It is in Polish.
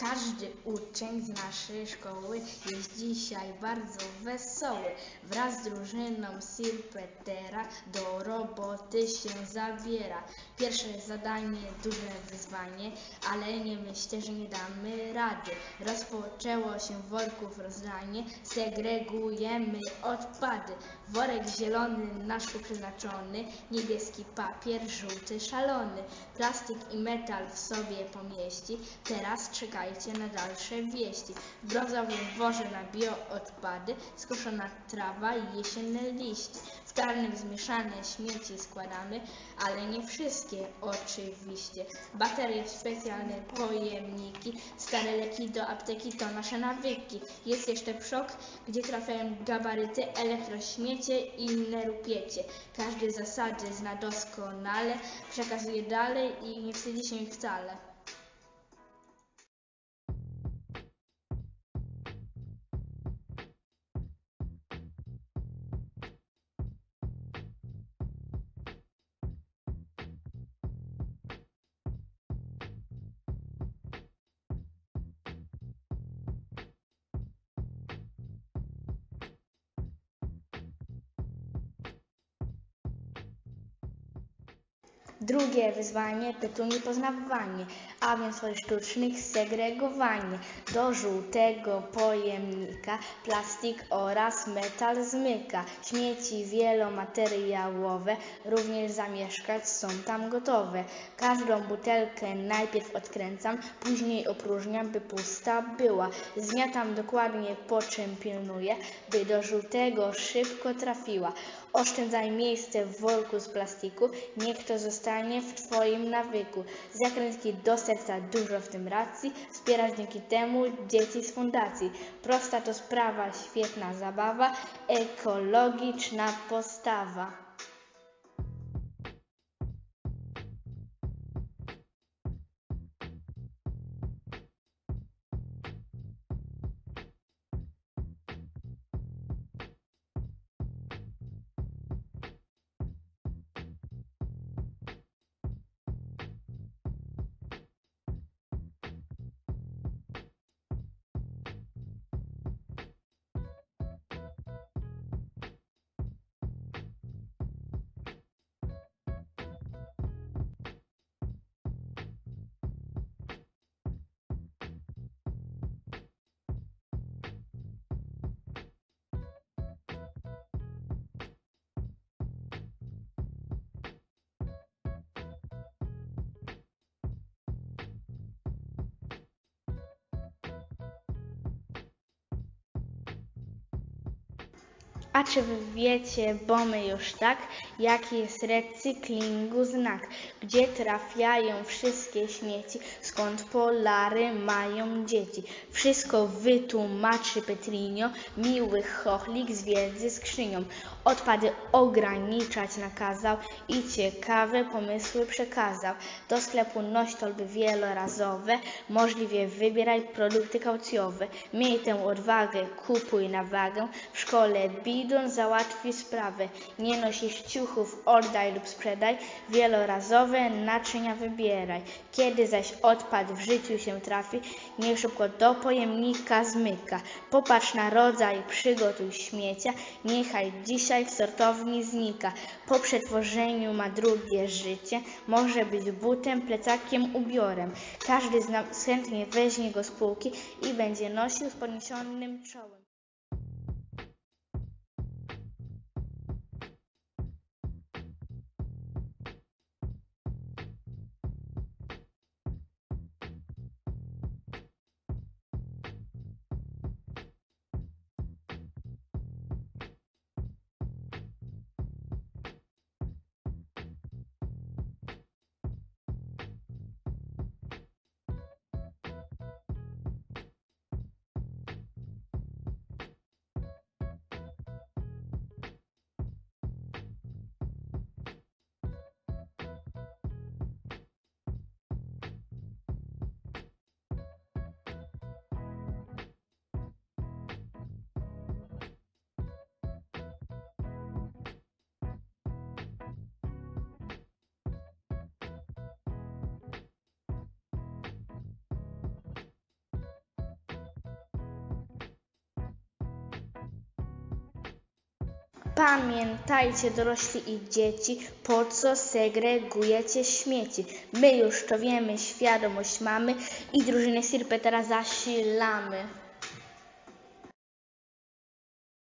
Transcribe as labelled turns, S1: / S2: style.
S1: Każdy uczeń z naszej szkoły jest dzisiaj bardzo wesoły. Wraz z drużyną Sir Petera do roboty się zabiera. Pierwsze zadanie, duże wyzwanie, ale nie myślę, że nie damy rady. Rozpoczęło się worków rozdanie, segregujemy odpady. Worek zielony na szkół przeznaczony, niebieski papier, żółty szalony. Plastik i metal w sobie pomieści, teraz czekajcie na dalsze wieści. W brązowym worze na bioodpady, skoszona trawa i jesienne liście. W karnym zmieszane śmieci składamy, ale nie wszystkie oczywiście. Baterie specjalne pojemniki, stare leki do apteki to nasze nawyki. Jest jeszcze przok, gdzie trafiają gabaryty, elektrośmiecie i inne rupiecie. Każdy zasady zna doskonale, przekazuje dalej i nie wstydzi się ich wcale. Drugie wyzwanie pytuni poznawanie, a więc swoich sztucznych segregowanie. Do żółtego pojemnika plastik oraz metal zmyka. Śmieci wielomateriałowe również zamieszkać są tam gotowe. Każdą butelkę najpierw odkręcam, później opróżniam, by pusta była. Zmiatam dokładnie, po czym pilnuję, by do żółtego szybko trafiła. Oszczędzaj miejsce w worku z plastiku, niech to zostanie w Twoim nawyku. Zakrętki do serca dużo w tym racji, wspierać dzięki temu dzieci z fundacji. Prosta to sprawa, świetna zabawa, ekologiczna postawa. A czy wy wiecie, bo my już tak, jaki jest recyklingu znak, gdzie trafiają wszystkie śmieci, skąd polary mają dzieci. Wszystko wytłumaczy Petrinio, miły chochlik z wiedzy skrzynią. Odpady ograniczać nakazał i ciekawe pomysły przekazał. Do sklepu noś wielorazowe, możliwie wybieraj produkty kaucjowe. Miej tę odwagę, kupuj na wagę, w szkole bidon załatwi sprawę. Nie nosisz ciuchów, oddaj lub sprzedaj, wielorazowe naczynia wybieraj. Kiedy zaś odpad w życiu się trafi, niech szybko do pojemnika zmyka. Popatrz na rodzaj, przygotuj śmiecia, niechaj dzisiaj w sortowni znika. Po przetworzeniu ma drugie życie, może być butem, plecakiem, ubiorem. Każdy z nas chętnie weźmie go z półki i będzie nosił z podniesionym czołem. Pamiętajcie dorośli i dzieci, po co segregujecie śmieci. My już to wiemy, świadomość mamy i drużynę Sirpę teraz zasilamy.